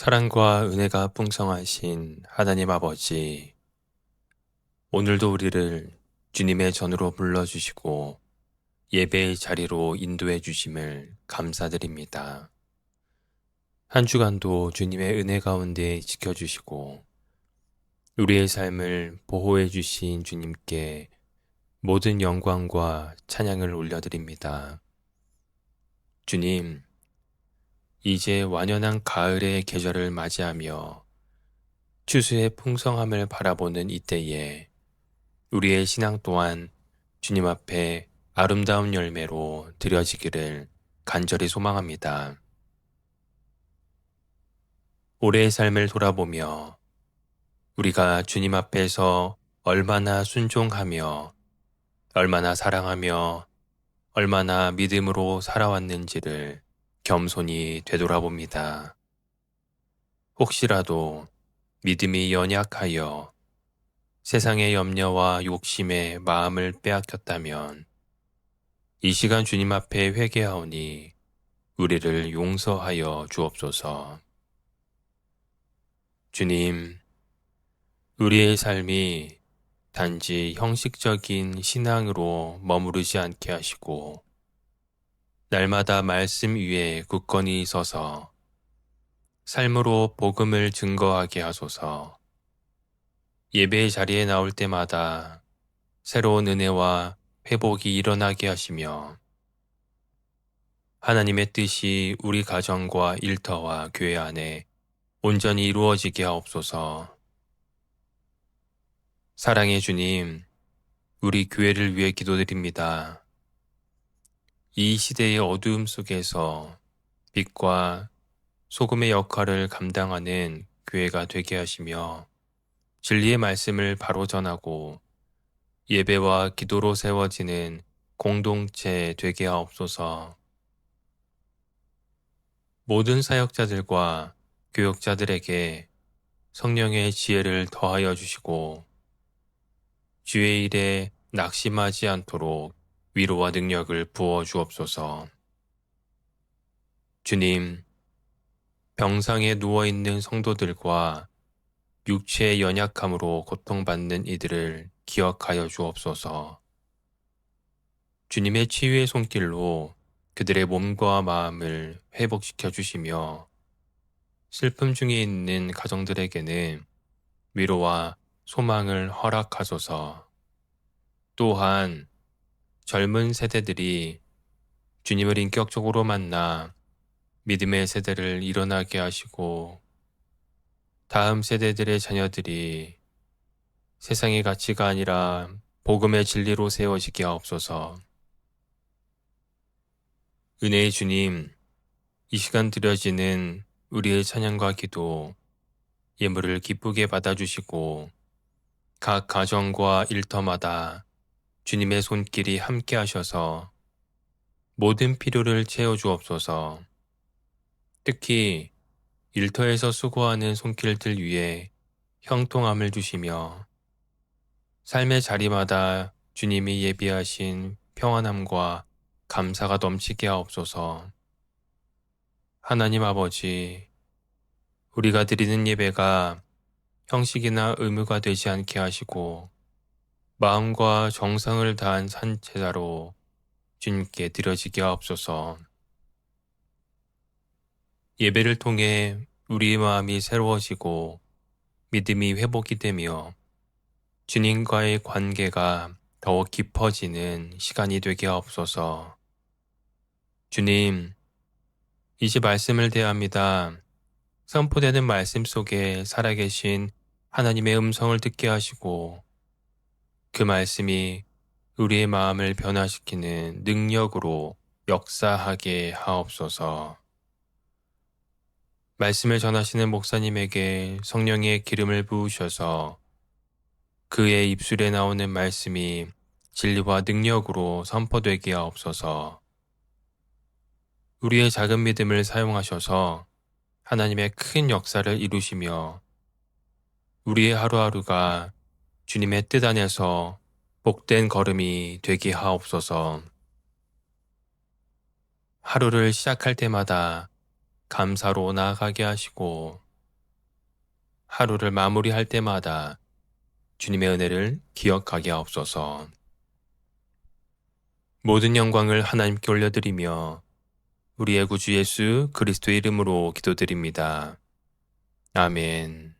사랑과 은혜가 풍성하신 하나님 아버지, 오늘도 우리를 주님의 전으로 불러주시고 예배의 자리로 인도해 주심을 감사드립니다. 한 주간도 주님의 은혜 가운데 지켜주시고 우리의 삶을 보호해 주신 주님께 모든 영광과 찬양을 올려드립니다. 주님, 이제 완연한 가을의 계절을 맞이하며 추수의 풍성함을 바라보는 이때에 우리의 신앙 또한 주님 앞에 아름다운 열매로 드려지기를 간절히 소망합니다. 올해의 삶을 돌아보며 우리가 주님 앞에서 얼마나 순종하며 얼마나 사랑하며 얼마나 믿음으로 살아왔는지를 겸손히 되돌아봅니다. 혹시라도 믿음이 연약하여 세상의 염려와 욕심에 마음을 빼앗겼다면 이 시간 주님 앞에 회개하오니 우리를 용서하여 주옵소서. 주님, 우리의 삶이 단지 형식적인 신앙으로 머무르지 않게 하시고 날마다 말씀 위에 굳건히 서서 삶으로 복음을 증거하게 하소서. 예배의 자리에 나올 때마다 새로운 은혜와 회복이 일어나게 하시며 하나님의 뜻이 우리 가정과 일터와 교회 안에 온전히 이루어지게 하옵소서. 사랑의 주님, 우리 교회를 위해 기도드립니다. 이 시대의 어두움 속에서 빛과 소금의 역할을 감당하는 교회가 되게 하시며 진리의 말씀을 바로 전하고 예배와 기도로 세워지는 공동체 되게 하옵소서. 모든 사역자들과 교역자들에게 성령의 지혜를 더하여 주시고 주의 일에 낙심하지 않도록 위로와 능력을 부어 주옵소서. 주님, 병상에 누워 있는 성도들과 육체의 연약함으로 고통받는 이들을 기억하여 주옵소서. 주님의 치유의 손길로 그들의 몸과 마음을 회복시켜 주시며 슬픔 중에 있는 가정들에게는 위로와 소망을 허락하소서. 또한 젊은 세대들이 주님을 인격적으로 만나 믿음의 세대를 일어나게 하시고 다음 세대들의 자녀들이 세상의 가치가 아니라 복음의 진리로 세워지게 하옵소서. 은혜의 주님, 이 시간 드려지는 우리의 찬양과 기도, 예물을 기쁘게 받아주시고 각 가정과 일터마다 주님의 손길이 함께 하셔서 모든 필요를 채워주옵소서. 특히 일터에서 수고하는 손길들 위에 형통함을 주시며 삶의 자리마다 주님이 예비하신 평안함과 감사가 넘치게 하옵소서. 하나님 아버지, 우리가 드리는 예배가 형식이나 의무가 되지 않게 하시고 마음과 정성을 다한 산제자로 주님께 드려지게 하옵소서. 예배를 통해 우리의 마음이 새로워지고 믿음이 회복이 되며 주님과의 관계가 더욱 깊어지는 시간이 되게 하옵소서. 주님, 이제 말씀을 대합니다. 선포되는 말씀 속에 살아계신 하나님의 음성을 듣게 하시고 그 말씀이 우리의 마음을 변화시키는 능력으로 역사하게 하옵소서. 말씀을 전하시는 목사님에게 성령의 기름을 부으셔서 그의 입술에 나오는 말씀이 진리와 능력으로 선포되게 하옵소서. 우리의 작은 믿음을 사용하셔서 하나님의 큰 역사를 이루시며 우리의 하루하루가 주님의 뜻 안에서 복된 걸음이 되게 하옵소서. 하루를 시작할 때마다 감사로 나아가게 하시고 하루를 마무리할 때마다 주님의 은혜를 기억하게 하옵소서. 모든 영광을 하나님께 올려드리며 우리의 구주 예수 그리스도의 이름으로 기도드립니다. 아멘.